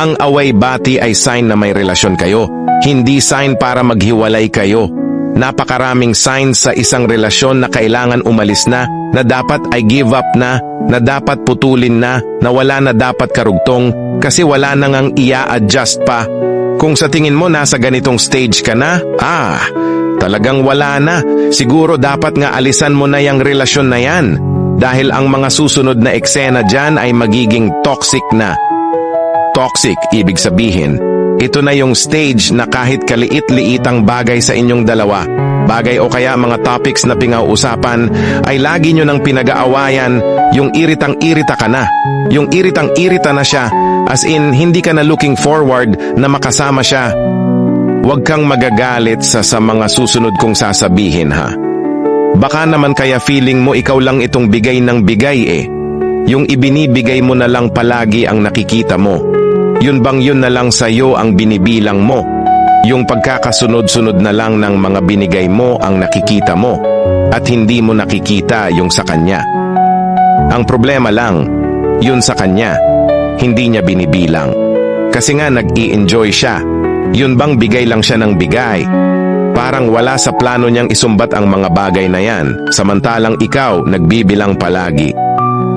Ang away bati ay sign na may relasyon kayo, hindi sign para maghiwalay kayo. Napakaraming signs sa isang relasyon na kailangan umalis na, na dapat ay give up na, na dapat putulin na, na wala na dapat karugtong, kasi wala na ngang ia-adjust pa. Kung sa tingin mo nasa ganitong stage ka na, ah, talagang wala na. Siguro dapat nga alisan mo na yung relasyon na yan. Dahil ang mga susunod na eksena dyan ay magiging toxic na. Toxic, ibig sabihin, ito na yung stage na kahit kaliit-liitang bagay sa inyong dalawa, bagay o kaya mga topics na pinag-uusapan, ay lagi nyo nang pinag-aawayan, yung iritang-irita ka na. Yung iritang-irita na siya, as in hindi ka na looking forward na makasama siya. Huwag kang magagalit sa, sa mga susunod kong sasabihin ha. Baka naman kaya feeling mo ikaw lang itong bigay ng bigay eh. Yung ibinibigay mo na lang palagi ang nakikita mo. Yun bang yun na lang sa'yo ang binibilang mo? Yung pagkakasunod-sunod na lang ng mga binigay mo ang nakikita mo at hindi mo nakikita yung sa kanya. Ang problema lang, yun sa kanya, hindi niya binibilang. Kasi nga nag-i-enjoy siya. Yun bang bigay lang siya ng bigay? Parang wala sa plano niyang isumbat ang mga bagay na yan, samantalang ikaw nagbibilang palagi.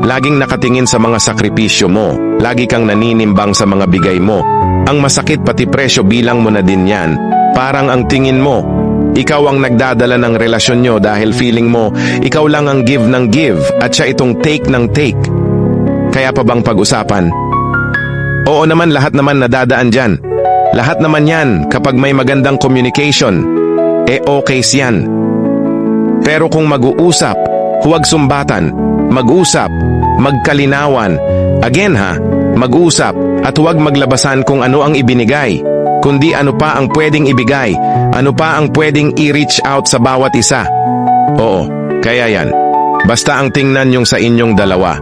Laging nakatingin sa mga sakripisyo mo, lagi kang naninimbang sa mga bigay mo. Ang masakit pati presyo bilang mo na din yan. Parang ang tingin mo, ikaw ang nagdadala ng relasyon nyo dahil feeling mo, ikaw lang ang give ng give at siya itong take ng take. Kaya pa bang pag-usapan? Oo naman lahat naman nadadaan dyan. Lahat naman yan kapag may magandang communication, eh okay siyan. Pero kung mag-uusap, huwag sumbatan, mag-usap, magkalinawan. Again ha, mag-usap at huwag maglabasan kung ano ang ibinigay, kundi ano pa ang pwedeng ibigay, ano pa ang pwedeng i-reach out sa bawat isa. Oo, kaya yan. Basta ang tingnan yung sa inyong dalawa.